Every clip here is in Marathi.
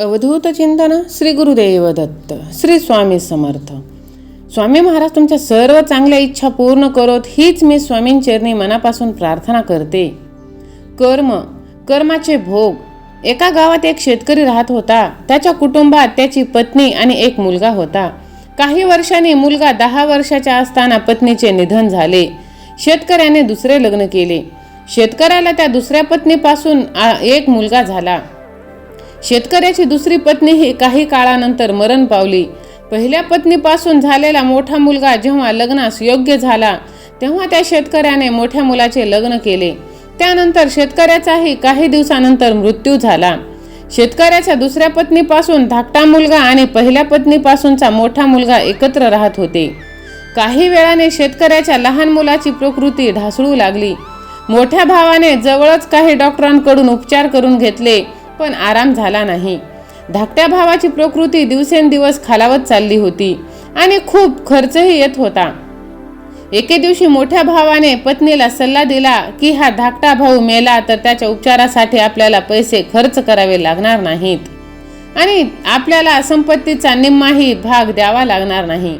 अवधूत चिंतन श्री गुरुदेव दत्त श्री स्वामी समर्थ. स्वामी महाराज तुमच्या सर्व चांगल्या इच्छा पूर्ण करोत हीच मी स्वामींचरणी मनापासून प्रार्थना करते. कर्म कर्माचे भोग. एका गावात एक शेतकरी राहत होता. त्याच्या कुटुंबात त्याची पत्नी आणि एक मुलगा होता. काही वर्षांनी मुलगा दहा वर्षाच्या असताना पत्नीचे निधन झाले. शेतकऱ्याने दुसरे लग्न केले. शेतकऱ्याला त्या दुसऱ्या पत्नीपासून एक मुलगा झाला. शेतकऱ्याची दुसरी पत्नी ही काही काळानंतर मरण पावली. पहिल्या पत्नीपासून झालेला मोठा मुलगा जेव्हा लग्नास योग्य झाला तेव्हा त्या शेतकऱ्याने मोठ्या मुलाचे लग्न केले. त्यानंतर शेतकऱ्याचाही काही दिवसानंतर मृत्यू झाला. शेतकऱ्याच्या दुसऱ्या पत्नीपासून धाकटा मुलगा आणि पहिल्या पत्नीपासूनचा मोठा मुलगा एकत्र राहत होते. काही वेळाने शेतकऱ्याच्या लहान मुलाची प्रकृती ढासळू लागली. मोठ्या भावाने जवळच काही डॉक्टरांकडून उपचार करून घेतले. पण आराम झाला नाही. धाकट्या भावाची प्रकृती दिवसेंदिवस खालावत चालली होती आणि खूप खर्चही येत होता. एके दिवशी मोठ्या भावाने पत्नीला सल्ला दिला की हा धाकटा भाऊ मेला तर त्याच्या उपचारासाठी आपल्याला पैसे खर्च करावे लागणार नाहीत. आणि आपल्याला संपत्तीचा निम्माही भाग द्यावा लागणार नाही.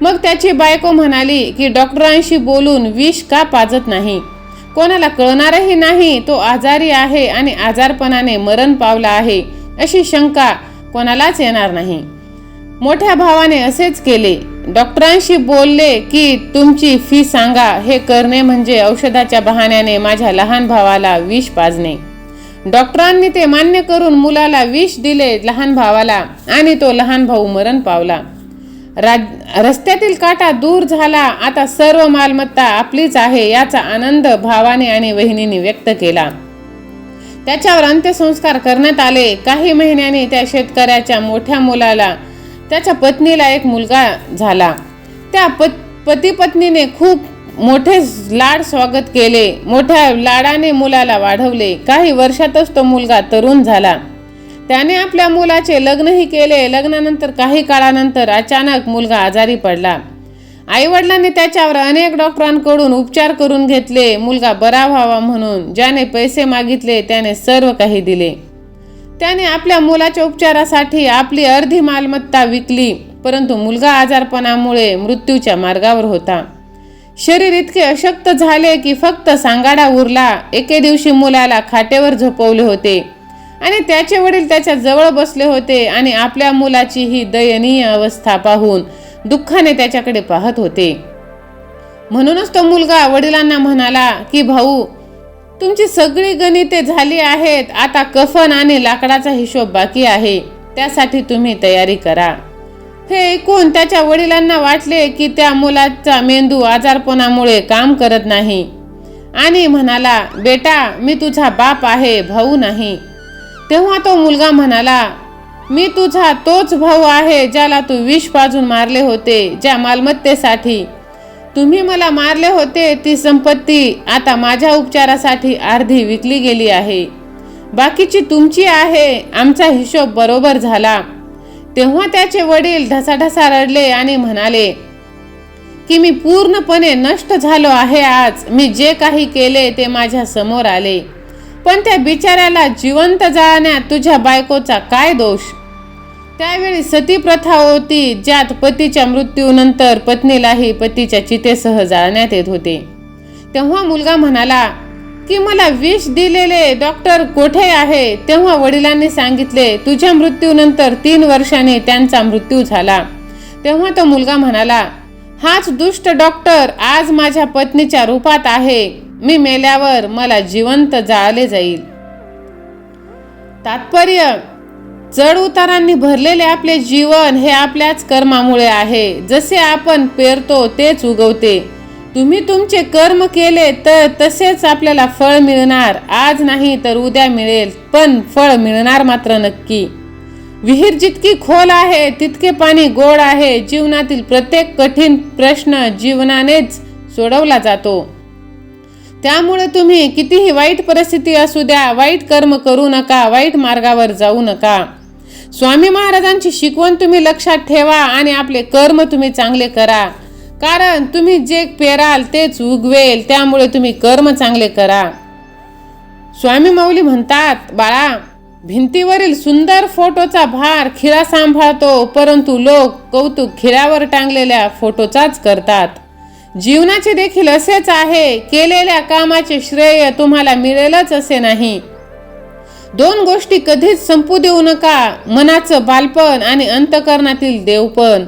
मग त्याची बायको म्हणाली की डॉक्टरांशी बोलून विष का पाजत नाही? कोणाला कळणारही नाही तो आजारी आहे आणि आजारपणाने मरण पावला आहे अशी शंका कोणालाच येणार नाही. मोठ्या भावाने असेच केले. डॉक्टरांशी बोलले की तुमची फी सांगा हे करणे म्हणजे औषधाच्या बहाण्याने माझ्या लहान भावाला विष पाजणे. डॉक्टरांनी ते मान्य करून मुलाला विष दिले लहान भावाला आणि तो लहान भाऊ मरण पावला. राज रस्त्यातील काटा दूर झाला आता सर्व मालमत्ता आपलीच आहे याचा आनंद भावाने आणि वहिनीने व्यक्त केला. त्याच्यावर अंत्यसंस्कार करण्यात आले. काही महिन्यांनी त्या शेतकऱ्याच्या मोठ्या मुलाला त्याच्या पत्नीला एक मुलगा झाला. त्या पत पती पत्नीने खूप मोठे लाड स्वागत केले. मोठ्या लाडाने मुलाला वाढवले. काही वर्षातच तो मुलगा तरुण झाला. त्याने आपल्या मुलाचे लग्नही केले. लग्नानंतर काही काळानंतर अचानक मुलगा आजारी पडला. आई वडिलांनी त्याच्यावर अनेक डॉक्टरांकडून उपचार करून घेतले. मुलगा बरा व्हावा म्हणून ज्याने पैसे मागितले त्याने सर्व काही दिले. त्याने आपल्या मुलाच्या उपचारासाठी आपली अर्धी मालमत्ता विकली परंतु मुलगा आजारपणामुळे मृत्यूच्या मार्गावर होता. शरीर इतके अशक्त झाले की फक्त सांगाडा उरला. एके दिवशी मुलाला खाटेवर झोपवले होते. आणि त्याचे वडील त्याच्याजवळ बसले होते आणि आपल्या मुलाची ही दयनीय अवस्था पाहून दुःखाने त्याच्याकडे पाहत होते. म्हणूनच तो मुलगा वडिलांना म्हणाला की भाऊ तुमची सगळी गणिते झाली आहेत. आता कफन आणि लाकडाचा हिशोब बाकी आहे. त्यासाठी तुम्ही तयारी करा. हे ऐकून त्याच्या वडिलांना वाटले की त्या मुलाचा मेंदू आजारपणामुळे काम करत नाही. आणि म्हणाला बेटा मी तुझा बाप आहे भाऊ नाही. तेव्हा तो मुलगा म्हणाला मी तुझा तोच भाऊ आहे ज्याला तू विष पाजून मारले होते ज्या मालमत्तेसाठी. तुम्ही मला मारले होते ती संपत्ती आता माझ्या उपचारासाठी अर्धी विकली गेली आहे. बाकीची तुमची आहे आमचा हिशोब बरोबर झाला. तेव्हा त्याचे वडील ढसाढसा रडले आणि म्हणाले की मी पूर्णपणे नष्ट झालो आहे आज. मी जे काही केले ते माझ्यासमोर आले. पण त्या बिचाऱ्याला जिवंत जाळण्यात तुझ्या बायकोचा काय दोष? त्यावेळी सती प्रथा होती ज्यात पतीच्या मृत्यूनंतर पत्नीलाही पतीच्या चितेसह जाळण्यात येत होते. तेव्हा मुलगा म्हणाला की मला विष दिलेले डॉक्टर कोठे आहे? तेव्हा वडिलांनी सांगितले तुझ्या मृत्यूनंतर तीन वर्षाने त्यांचा मृत्यू झाला. तेव्हा तो मुलगा म्हणाला हाच दुष्ट डॉक्टर आज माझ्या पत्नीच्या रूपात आहे. मी मेल्यावर मला जिवंत जाळले जाईल. तात्पर्य चढ उतारांनी भरलेले आपले जीवन हे आपल्याच कर्मामुळे आहे. जसे आपण पेरतो तेच उगवते. तुम्ही तुमचे कर्म केले तर तसेच आपल्याला फळ मिळणार. आज नाही तर उद्या मिळेल पण फळ मिळणार मात्र नक्की. विहीर जितकी खोल आहे तितके पाणी गोड आहे. जीवनातील प्रत्येक कठीण प्रश्न जीवनानेच सोडवला जातो. त्यामुळे तुम्ही कितीही वाईट परिस्थिती असू द्या वाईट कर्म करू नका वाईट मार्गावर जाऊ नका. स्वामी महाराजांची शिकवण तुम्ही लक्षात ठेवा आणि आपले कर्म तुम्ही चांगले करा. कारण तुम्ही जे पेराल तेच उगवेल त्यामुळे तुम्ही कर्म चांगले करा. स्वामी माऊली म्हणतात बाळा भिंतीवरील सुंदर फोटोचा भार खिळा सांभाळतो परंतु लोक कौतुक खिळ्यावर टांगलेल्या फोटोचाच करतात. जीवनाचे देखील असेच आहे. केलेल्या कामाचे श्रेय तुम्हाला मिळेलच असे नाही. दोन गोष्टी कधीच संपू देऊ नका मनाचं बालपण आणि अंतकरणातील देवपण.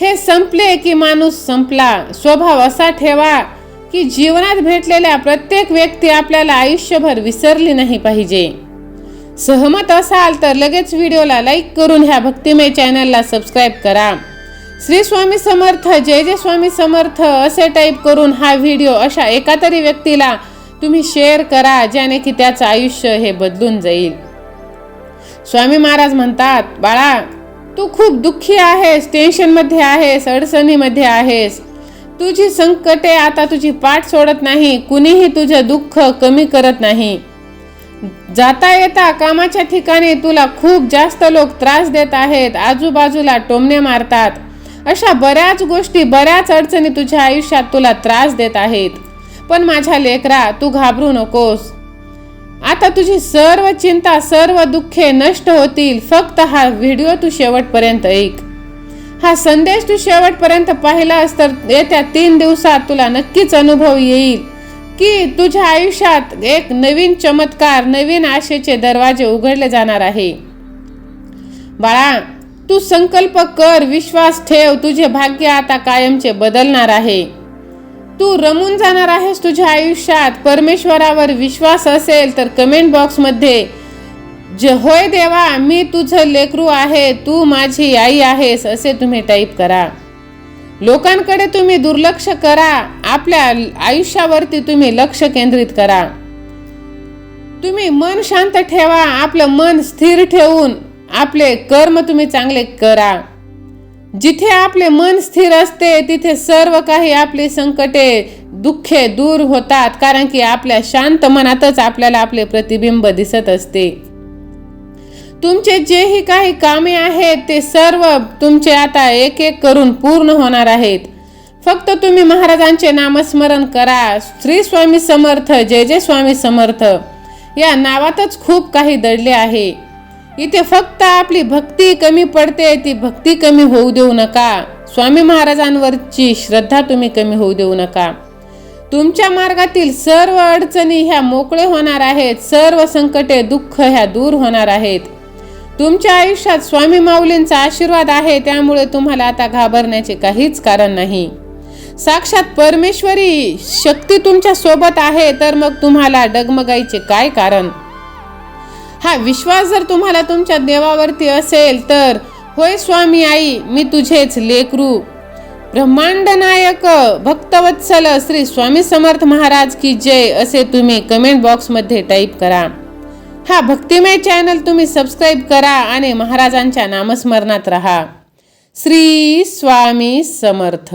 हे संपले की माणूस संपला. स्वभाव असा ठेवा की जीवनात भेटलेल्या प्रत्येक व्यक्ती आपल्याला आयुष्यभर विसरली नाही पाहिजे. सहमत असाल तर लगेच व्हिडिओला लाईक करून ह्या भक्तिमय चॅनलला सबस्क्राईब करा. श्री स्वामी समर्थ जय जय स्वामी समर्थ असे टाईप करून हा व्हिडिओ अशा एका तरी व्यक्तीला तुम्ही शेअर करा ज्याने की त्याचं आयुष्य हे बदलून जाईल. स्वामी महाराज म्हणतात बाळा तू खूप दुःखी आहेस टेन्शनमध्ये आहेस अडचणीमध्ये आहेस. तुझी संकटे आता तुझी पाठ सोडत नाही कुणीही तुझं दुःख कमी करत नाही. जाता येता कामाच्या ठिकाणी तुला खूप जास्त लोक त्रास देत आहेत आजूबाजूला टोमणे मारतात. अशा बऱ्याच गोष्टी बऱ्याच अडचणी तुझ्या आयुष्यात तुला त्रास देत आहेत. पण माझ्या लेकरा तू घाबरू नकोस. आता तुझी सर्व चिंता सर्व दुःखे नष्ट होतील. फक्त हा व्हिडिओ तू शेवटपर्यंत ऐक. हा संदेश तू शेवटपर्यंत पाहिलास तर येत्या तीन दिवसात तुला नक्कीच अनुभव येईल. की तुझ्या आयुष्यात एक नवीन चमत्कार नवीन आशेचे दरवाजे उघडले जाणार आहे. बाळा तू संकल्प कर विश्वास ठेव तुझे भाग्य आता कायमचे बदलणार आहे. तू रमून जाणार आहेस तुझ्या आयुष्यात. परमेश्वरावर विश्वास असेल तर कमेंट बॉक्समध्ये जे होय देवा मी तुझं लेकरू आहे तू माझी आई आहेस असे तुम्ही टाईप करा. लोकांकडे तुम्ही दुर्लक्ष करा. आपल्या आयुष्यावरती तुम्ही लक्ष केंद्रित करा. तुम्ही मन शांत ठेवा. आपलं मन स्थिर ठेवून आपले कर्म तुम्ही चांगले करा. जिथे आपले मन स्थिर असते तिथे सर्व काही आपली संकटे दुःखे दूर होतात कारण की आपल्या शांत मनातच आपल्याला आपले प्रतिबिंब दिसत असते. तुमचे जेही काही कामे आहेत ते सर्व तुमचे आता एक एक करून पूर्ण होणार आहेत. फक्त तुम्ही महाराजांचे नामस्मरण करा. श्री स्वामी समर्थ जय जय स्वामी समर्थ. या नावातच खूप काही दडले आहे. इथे फक्त आपली भक्ती कमी पडते ती भक्ती कमी होऊ देऊ नका. स्वामी महाराजांवरची श्रद्धा तुम्ही कमी होऊ देऊ नका. तुमच्या मार्गातील सर्व अडचणी ह्या मोकळे होणार आहेत सर्व संकटे दुःख ह्या दूर होणार आहेत. तुमच्या आयुष्यात स्वामी माऊलींचा आशीर्वाद आहे त्यामुळे तुम्हाला आता घाबरण्याचे काहीच कारण नाही. साक्षात परमेश्वरी शक्ती तुमच्यासोबत आहे तर मग तुम्हाला डगमगाईचे काय कारण? हा विश्वास जर तुम्हाला तुमच्या देवावरती असेल तर होय स्वामी आई मी तुझेच लेकरू. ब्रह्मांड नायक भक्तवत्सल श्री स्वामी समर्थ महाराज की जय असे तुम्ही कमेंट बॉक्समध्ये टाईप करा. हा भक्तिमय चॅनल तुम्ही सबस्क्राईब करा आणि महाराजांच्या नामस्मरणात राहा. श्री स्वामी समर्थ.